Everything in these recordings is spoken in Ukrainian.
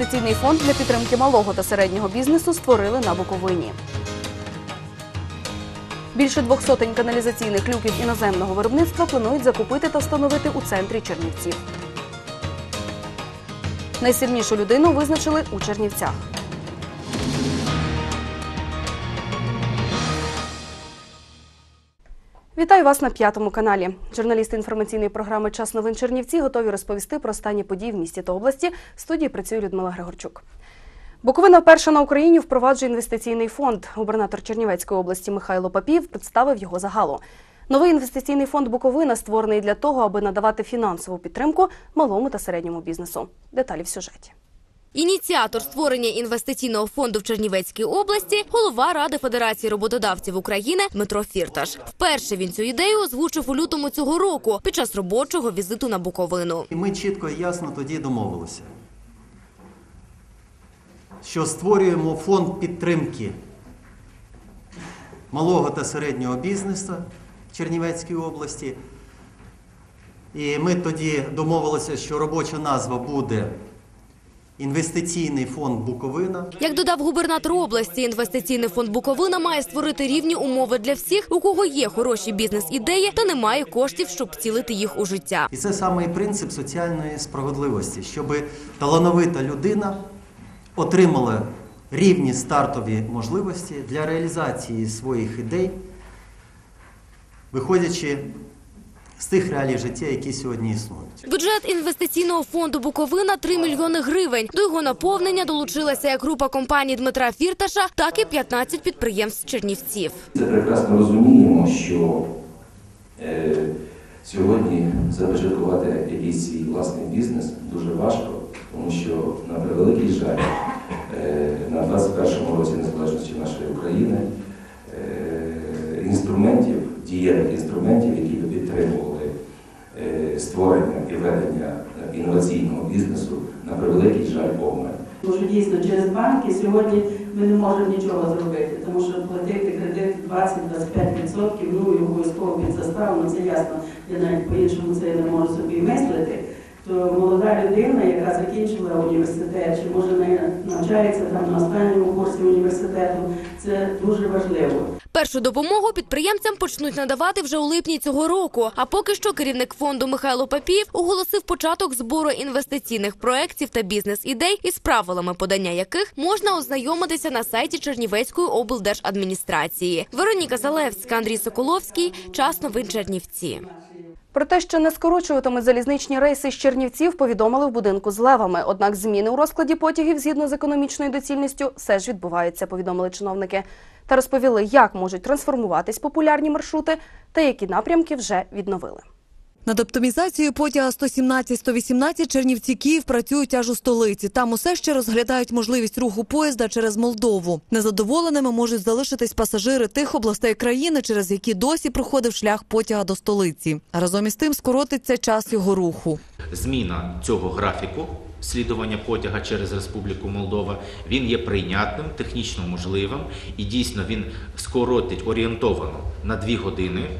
Інвестиційний фонд для підтримки малого та середнього бізнесу створили на Буковині. Більше двох сотень каналізаційних люків іноземного виробництва планують закупити та встановити у центрі Чернівців. Найсильнішу людину визначили у Чернівцях. Вітаю вас на п'ятому каналі. Журналісти інформаційної програми Час новин Чернівці готові розповісти про останні події в місті та області. В студії працює Людмила Григорчук. Буковина вперше на Україні впроваджує інвестиційний фонд. Губернатор Чернівецької області Михайло Папів представив його загалу. Новий інвестиційний фонд Буковина створений для того, аби надавати фінансову підтримку малому та середньому бізнесу. Деталі в сюжеті. Ініціатор створення інвестиційного фонду в Чернівецькій області голова Ради Федерації роботодавців України Дмитро Фірташ. Вперше він цю ідею озвучив у лютому цього року під час робочого візиту на Буковину. Ми чітко і ясно тоді домовилися, що створюємо фонд підтримки малого та середнього бізнесу в Чернівецькій області. І ми тоді домовилися, що робоча назва буде Інвестиційний фонд Буковина. Як додав губернатор області, інвестиційний фонд Буковина має створити рівні умови для всіх, у кого є хороші бізнес-ідеї та немає коштів, щоб втілити їх у життя. І це саме і принцип соціальної справедливості, щоб талановита людина отримала рівні стартові можливості для реалізації своїх ідей, виходячи з тих реалій життя, які сьогодні існують. Бюджет інвестиційного фонду Буковина 3 мільйони гривень. До його наповнення долучилася як група компаній Дмитра Фірташа, так і 15 підприємств Чернівців. Це прекрасно розуміємо, що е, сьогодні започаткувати якийсь свій власний бізнес дуже важко, тому що на превеликий жаль, е, на 21-му році незалежності нашої України е, інструментів, дієвих інструментів, які би підтримували е, створення і ведення е, інноваційного бізнесу, на превеликий жаль обмаль. Тому що дійсно через банки сьогодні ми не можемо нічого зробити, тому що платити кредит 20-25%, ну і обов'язково під заставу, ну це ясно, я навіть по-іншому це не можу собі мислити. То молода людина, яка закінчила університет, чи може навчається там на останньому курсі університету, це дуже важливо. Першу допомогу підприємцям почнуть надавати вже у липні цього року. А поки що керівник фонду Михайло Папів оголосив початок збору інвестиційних проєктів та бізнес-ідей із правилами подання яких можна ознайомитися на сайті Чернівецької облдержадміністрації. Вероніка Залевська, Андрій Соколовський. Час новин Чернівці. Про те, що не скорочуватимуть залізничні рейси з Чернівців, повідомили в будинку з левами. Однак зміни у розкладі потягів згідно з економічною доцільністю все ж відбуваються, повідомили чиновники. Та розповіли, як можуть трансформуватись популярні маршрути та які напрямки вже відновили. Над оптимізацією потяга 117-118 Чернівці Київ працюють аж у столиці. Там усе ще розглядають можливість руху поїзда через Молдову. Незадоволеними можуть залишитись пасажири тих областей країни, через які досі проходив шлях потяга до столиці. Разом із тим скоротиться час його руху. Зміна цього графіку слідування потяга через Республіку Молдова він є прийнятним, технічно можливим і дійсно він скоротить орієнтовано на дві години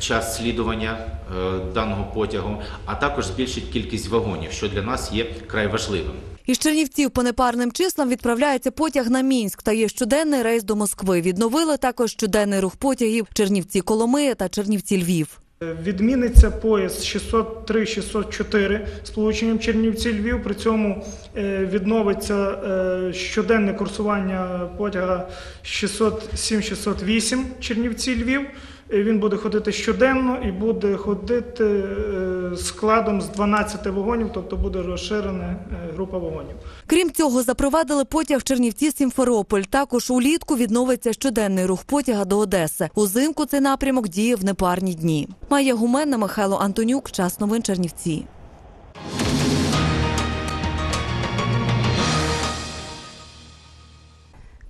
час слідування е, даного потягу, а також збільшить кількість вагонів, що для нас є край важливим. Із Чернівців по непарним числам відправляється потяг на Мінськ та є щоденний рейс до Москви. Відновили також щоденний рух потягів Чернівці Коломия та Чернівці Львів. Відміниться поїзд 603-604 з полученням Чернівці-Львів. При цьому е, відновиться е, щоденне курсування потяга 607-608 Чернівці-Львів. Е, Він буде ходити щоденно і буде ходити е, складом з 12 вагонів, тобто буде розширена е, група вагонів. Крім цього, запровадили потяг Чернівці Сімферополь. Також улітку відновиться щоденний рух потяга до Одеси. Узимку цей напрямок діє в непарні дні. Майя Гуменна, Михайло Антонюк. Час новин Чернівці. –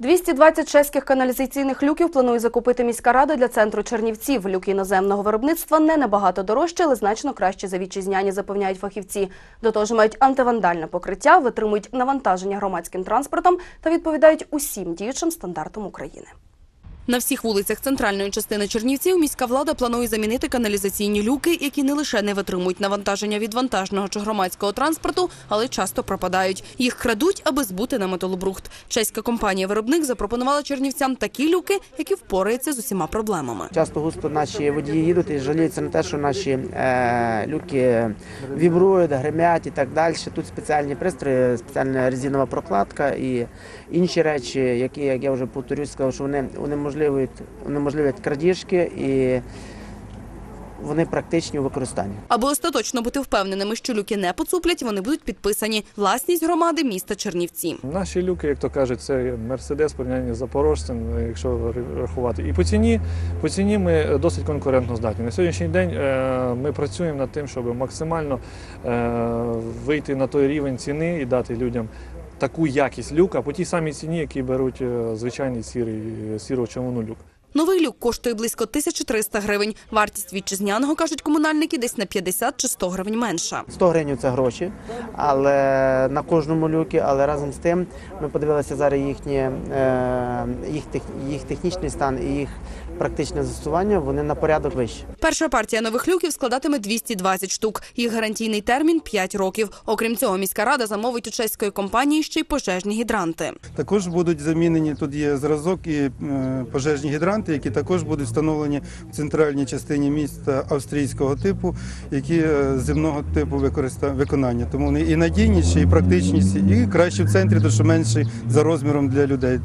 220 чеських каналізаційних люків планує закупити міська рада для центру Чернівців. Люки іноземного виробництва не набагато дорожче, але значно краще за вітчизняні, запевняють фахівці. До того ж мають антивандальне покриття, витримують навантаження громадським транспортом та відповідають усім діючим стандартам України. На всіх вулицях центральної частини Чернівців міська влада планує замінити каналізаційні люки, які не лише не витримують навантаження від вантажного чи громадського транспорту, але часто пропадають. Їх крадуть, аби збути на металобрухт. Чеська компанія-виробник запропонувала чернівцям такі люки, які впораються з усіма проблемами. Часто густо наші водії їдуть і жаліються на те, що наші е, люки вібрують, гримять і так далі. Тут спеціальні пристрої, спеціальна резинова прокладка і інші речі, які, як я вже повторюсь, сказав, що вони унеможливують, унеможливлять крадіжки і вони практичні у використанні. Аби остаточно бути впевненими, що люки не поцуплять, вони будуть підписані власність громади міста Чернівці. Наші люки, як то кажуть, це Мерседес порівняння з запорожцем, якщо рахувати. І по ціні, по ціні ми досить конкурентно здатні. На сьогоднішній день е, ми працюємо над тим, щоб максимально е, вийти на той рівень ціни і дати людям таку якість люка по тій самій ціні, які беруть е, звичайний сірий сіро-чавуну люк. Новий люк коштує близько 1300 гривень. Вартість вітчизняного, кажуть комунальники, десь на 50 чи 100 гривень менша. 100 гривень це гроші, але на кожному люкі, але разом з тим ми подивилися зараз їхні, е, їх, їх технічний стан і їх практичне застосування, вони на порядок вищі. Перша партія нових люків складатиме 220 штук. Їх гарантійний термін 5 років. Окрім цього, міська рада замовить у чеської компанії ще й пожежні гідранти. Також будуть замінені тут є зразок і е, пожежні гідранти, які також будуть встановлені в центральній частині міста австрійського типу, які е, земного типу виконання. Тому вони і надійніші, і практичніші, і краще в центрі, тому що менші за розміром для людей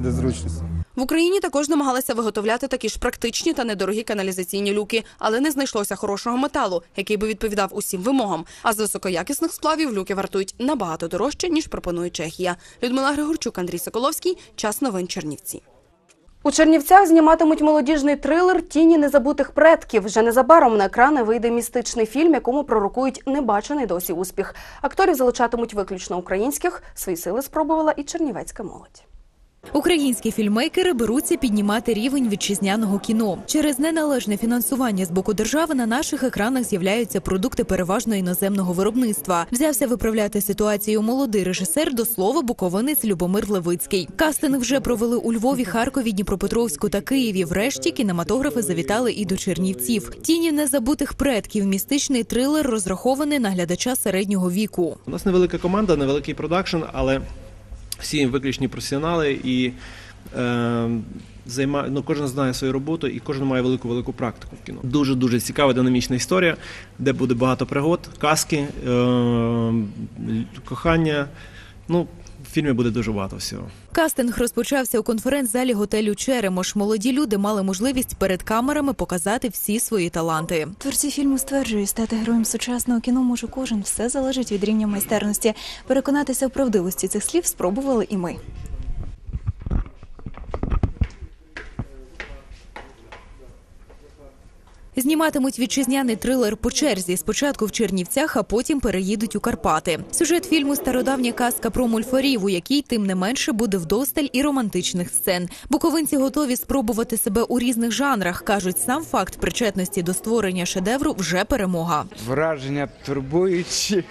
для зручності. В Україні також намагалися виготовляти такі ж практичні та недорогі каналізаційні люки, але не знайшлося хорошого металу, який би відповідав усім вимогам. А з високоякісних сплавів люки вартують набагато дорожче ніж пропонує Чехія. Людмила Григорчук, Андрій Соколовський. Час новин Чернівці. У Чернівцях зніматимуть молодіжний трилер Тіні незабутих предків. Вже незабаром на екрани вийде містичний фільм, якому пророкують небачений досі успіх. Акторів залучатимуть виключно українських. Свої сили спробувала і чернівецька молодь. Українські фільмейкери беруться піднімати рівень вітчизняного кіно. Через неналежне фінансування з боку держави на наших екранах з'являються продукти переважно іноземного виробництва. Взявся виправляти ситуацію молодий режисер до слова буковинець Любомир Левицький. Кастинг вже провели у Львові, Харкові, Дніпропетровську та Києві. Врешті кінематографи завітали і до Чернівців. Тіні незабутих предків. Містичний трилер розрахований на глядача середнього віку. У нас невелика команда, невеликий продакшн, але всі виключні професіонали і е, займа... ну, кожен знає свою роботу і кожен має велику велику практику в кіно. Дуже дуже цікава динамічна історія, де буде багато пригод, казки, е, кохання. Ну, в фільмі буде дуже багато всього. Кастинг розпочався у конференц-залі готелю Черемош. Молоді люди мали можливість перед камерами показати всі свої таланти. Творці фільму стверджують, стати героєм сучасного кіно може кожен. Все залежить від рівня майстерності. Переконатися в правдивості цих слів спробували і ми. Зніматимуть вітчизняний трилер по черзі. Спочатку в Чернівцях, а потім переїдуть у Карпати. Сюжет фільму стародавня казка про мульфарів, у якій тим не менше буде вдосталь і романтичних сцен. Буковинці готові спробувати себе у різних жанрах. кажуть, сам факт причетності до створення шедевру вже перемога. Враження турбуючі.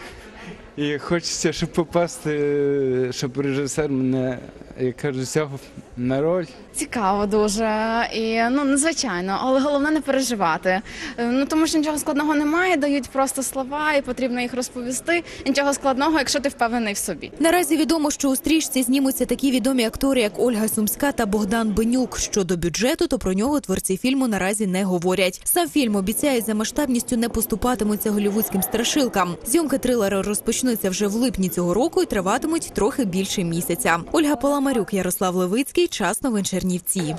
І хочеться, щоб попасти, щоб режисер мене, як кажуть, взяв на роль. Цікаво дуже і ну надзвичайно, але головне не переживати. Е, Ну тому що нічого складного немає, дають просто слова, і потрібно їх розповісти. Нічого складного, якщо ти впевнений в собі. Наразі відомо, що у стрічці знімуться такі відомі актори, як Ольга Сумська та Богдан Бенюк. Щодо бюджету, то про нього творці фільму наразі не говорять. Сам фільм обіцяють за масштабністю не поступатимуться голівудським страшилкам. Зйомки трилера розпочнуться вже в липні цього року і триватимуть трохи більше місяця. Ольга Паламарюк, Ярослав Левицький. Час новин Чернівці.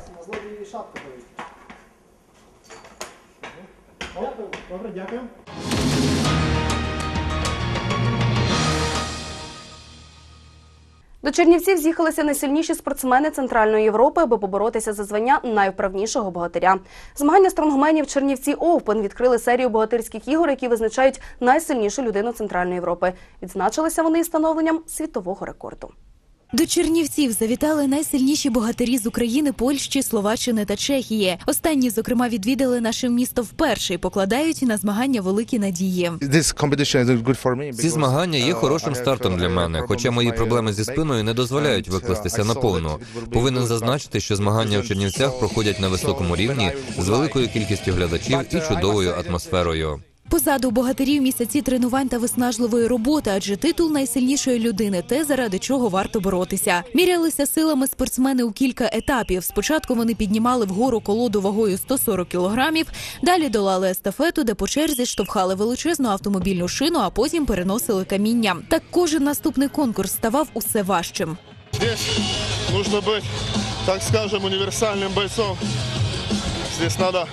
Добре, дякую. До Чернівців з'їхалися найсильніші спортсмени Центральної Європи, аби поборотися за звання найвправнішого богатиря. Змагання стронгменів Чернівці Оупен відкрили серію богатирських ігор, які визначають найсильнішу людину Центральної Європи. Відзначилися вони і встановленням світового рекорду. До Чернівців завітали найсильніші богатирі з України, Польщі, Словаччини та Чехії. Останні, зокрема, відвідали наше місто вперше і покладають на змагання великі надії. Ці змагання є хорошим стартом для мене, хоча мої проблеми зі спиною не дозволяють викластися наповну. Повинен зазначити, що змагання в Чернівцях проходять на високому рівні з великою кількістю глядачів і чудовою атмосферою. Позаду богатирів місяці тренувань та виснажливої роботи, адже титул найсильнішої людини те, заради чого варто боротися. Мірялися силами спортсмени у кілька етапів. Спочатку вони піднімали вгору колоду вагою 140 кілограмів, далі долали естафету, де по черзі штовхали величезну автомобільну шину, а потім переносили каміння. Так кожен наступний конкурс ставав усе важчим. Здесь нужно быть, так скажем, универсальным бойцом. Здесь надо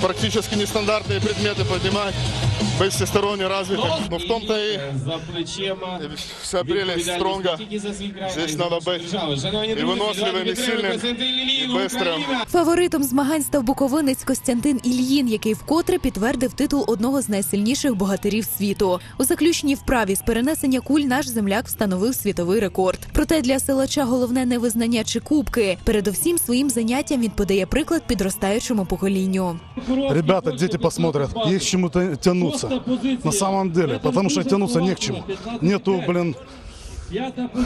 практически нестандартные предметы поднимать, быть всесторонне развитым. Но в том-то и вся прелесть стронга. Здесь надо быть и выносливым, и сильным, и быстрым. Фаворитом змагань став буковинець Костянтин Ільїн, який вкотре підтвердив титул одного з найсильніших богатирів світу. У заключній вправі з перенесення куль наш земляк встановив світовий рекорд. Проте для силача головне не визнання чи кубки. Передовсім своїм заняттям він подає приклад підростаючому поколінню. Ребята, дети посмотрят, есть к чему т- тянуться. На самом деле, потому что тянуться не к чему. Нету, блин,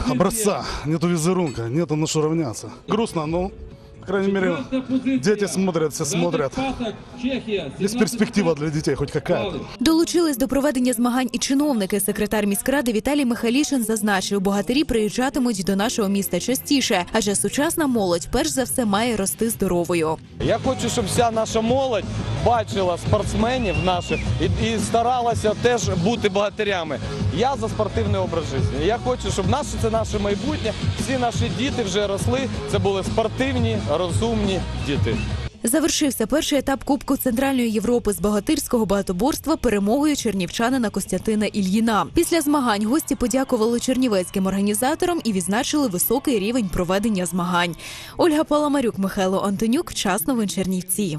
образца, нету визерунка, нету на что равняться. Грустно, но, по крайней мере, дети смотрят, все смотрят. Есть перспектива для детей хоть какая-то. Долучились до проведення змагань і чиновники. Секретар міськради Віталій Михайлішин зазначив, богатирі приїжджатимуть до нашого міста частіше, адже сучасна молодь перш за все має рости здоровою. Я хочу, щоб вся наша молодь бачила спортсменів наших і, і старалася теж бути богатирями. Я за спортивний образ життя. Я хочу, щоб наше це наше майбутнє. Всі наші діти вже росли. Це були спортивні, розумні діти. Завершився перший етап Кубку Центральної Європи з богатирського багатоборства перемогою чернівчанина Костянтина Ільїна. Після змагань гості подякували чернівецьким організаторам і відзначили високий рівень проведення змагань. Ольга Паламарюк, Михайло Антонюк. Час новин Чернівці.